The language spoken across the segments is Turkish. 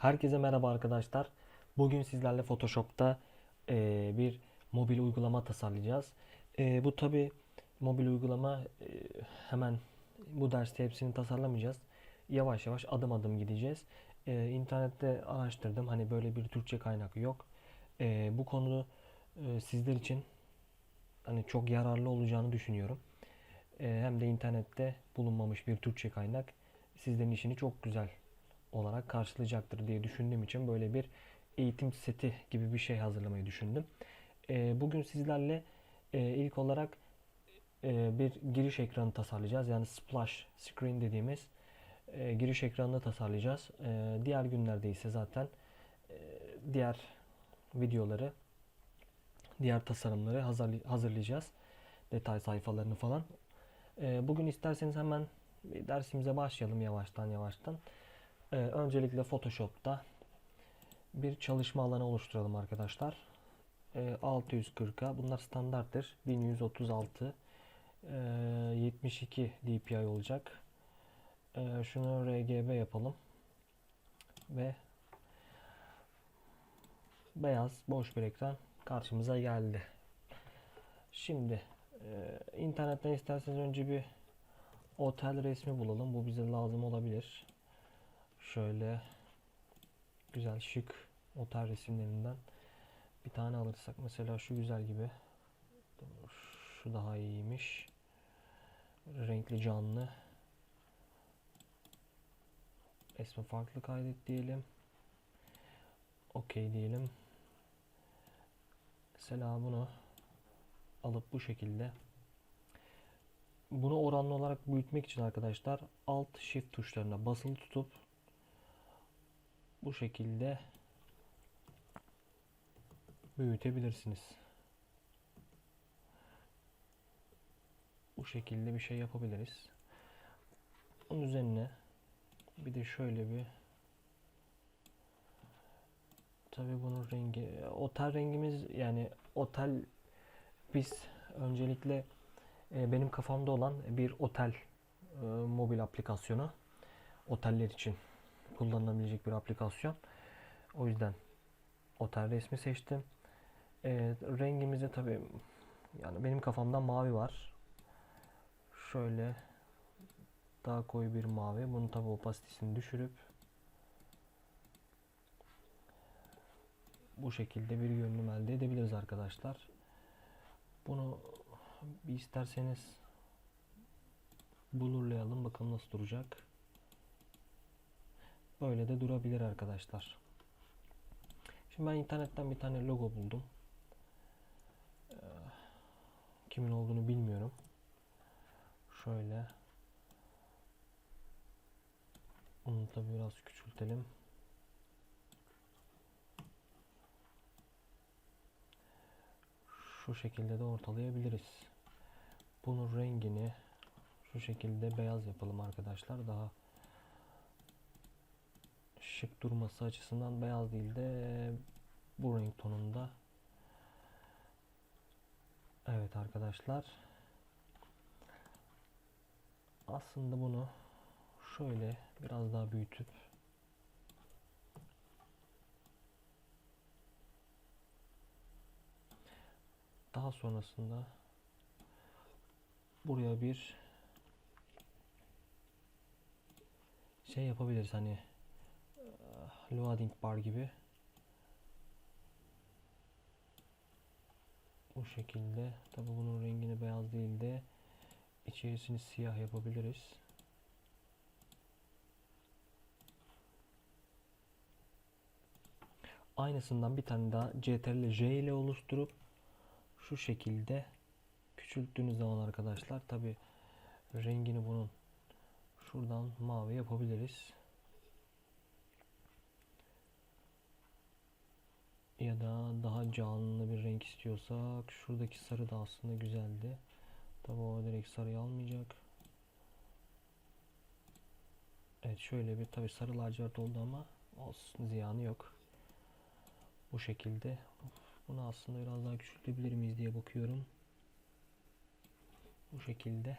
Herkese merhaba arkadaşlar. Bugün sizlerle Photoshop'ta eee, bir mobil uygulama tasarlayacağız. Eee, bu tabi mobil uygulama eee, hemen bu derste hepsini tasarlamayacağız. Yavaş yavaş adım adım gideceğiz. Eee internette araştırdım. Hani böyle bir Türkçe kaynak yok. Eee, bu konu eee, sizler için hani çok yararlı olacağını düşünüyorum. Eee, hem de internette bulunmamış bir Türkçe kaynak sizlerin işini çok güzel olarak karşılayacaktır diye düşündüğüm için böyle bir eğitim seti gibi bir şey hazırlamayı düşündüm. Ee, bugün sizlerle e, ilk olarak e, bir giriş ekranı tasarlayacağız. Yani splash screen dediğimiz e, giriş ekranını tasarlayacağız. Diğer günlerde ise zaten diğer videoları, diğer tasarımları hazırlay- hazırlayacağız. Detay sayfalarını falan. Bugün isterseniz hemen dersimize başlayalım yavaştan yavaştan. Ee, öncelikle Photoshop'ta bir çalışma alanı oluşturalım arkadaşlar. Ee, 640'a bunlar standarttır. 1136 ee, 72 dpi olacak. Ee, şunu RGB yapalım. Ve beyaz boş bir ekran karşımıza geldi. Şimdi e, internetten isterseniz önce bir otel resmi bulalım. Bu bize lazım olabilir. Şöyle güzel şık otel resimlerinden bir tane alırsak mesela şu güzel gibi. Şu daha iyiymiş. Renkli canlı. Resmi farklı kaydet diyelim. Okey diyelim. Mesela bunu alıp bu şekilde bunu oranlı olarak büyütmek için arkadaşlar Alt Shift tuşlarına basılı tutup bu şekilde büyütebilirsiniz. Bu şekilde bir şey yapabiliriz. Bunun üzerine bir de şöyle bir tabi bunun rengi otel rengimiz yani otel biz öncelikle e, benim kafamda olan bir otel e, mobil aplikasyonu oteller için kullanılabilecek bir aplikasyon. O yüzden otel resmi seçtim. E, rengimizde tabi yani benim kafamda mavi var. Şöyle daha koyu bir mavi. Bunun tabi opasitesini düşürüp bu şekilde bir görünüm elde edebiliriz arkadaşlar. Bunu bir isterseniz blurlayalım bakalım nasıl duracak. Böyle de durabilir arkadaşlar. Şimdi ben internetten bir tane logo buldum. Ee, kimin olduğunu bilmiyorum. Şöyle. Onu da biraz küçültelim. Şu şekilde de ortalayabiliriz. Bunun rengini şu şekilde beyaz yapalım arkadaşlar. Daha şık durması açısından beyaz değil de bu renk tonunda. Evet arkadaşlar. Aslında bunu şöyle biraz daha büyütüp daha sonrasında buraya bir şey yapabiliriz hani loading bar gibi. Bu şekilde. Tabi bunun rengini beyaz değil de içerisini siyah yapabiliriz. Aynısından bir tane daha CTRL J ile oluşturup şu şekilde küçülttüğünüz zaman arkadaşlar tabi rengini bunun şuradan mavi yapabiliriz. Ya da daha canlı bir renk istiyorsak şuradaki sarı da aslında güzeldi. Tabi o direkt sarıyı almayacak. Evet şöyle bir tabi sarı lacivert oldu ama olsun ziyanı yok. Bu şekilde. Bunu aslında biraz daha küçültebilir miyiz diye bakıyorum. Bu şekilde.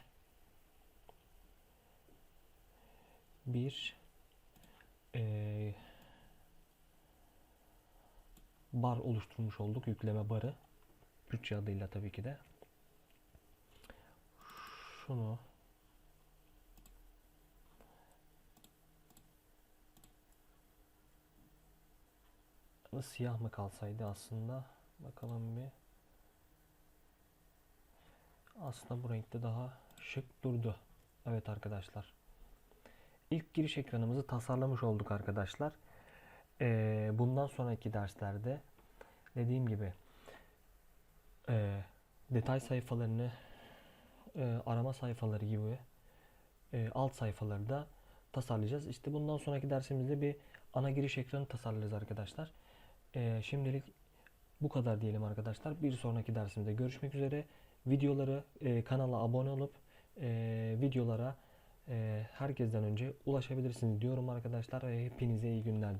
Bir eee bar oluşturmuş olduk. Yükleme barı. Bütçe adıyla tabii ki de. Şunu siyah mı kalsaydı aslında bakalım bir aslında bu renkte daha şık durdu evet arkadaşlar İlk giriş ekranımızı tasarlamış olduk arkadaşlar Ee, bundan sonraki derslerde dediğim gibi e, detay sayfalarını e, arama sayfaları gibi e, alt sayfaları da tasarlayacağız. İşte bundan sonraki dersimizde bir ana giriş ekranı tasarlayacağız arkadaşlar. E, şimdilik bu kadar diyelim arkadaşlar. Bir sonraki dersimizde görüşmek üzere. Videoları e, kanala abone olup e, videolara e, herkesten önce ulaşabilirsiniz diyorum arkadaşlar. E, hepinize iyi günler diliyorum.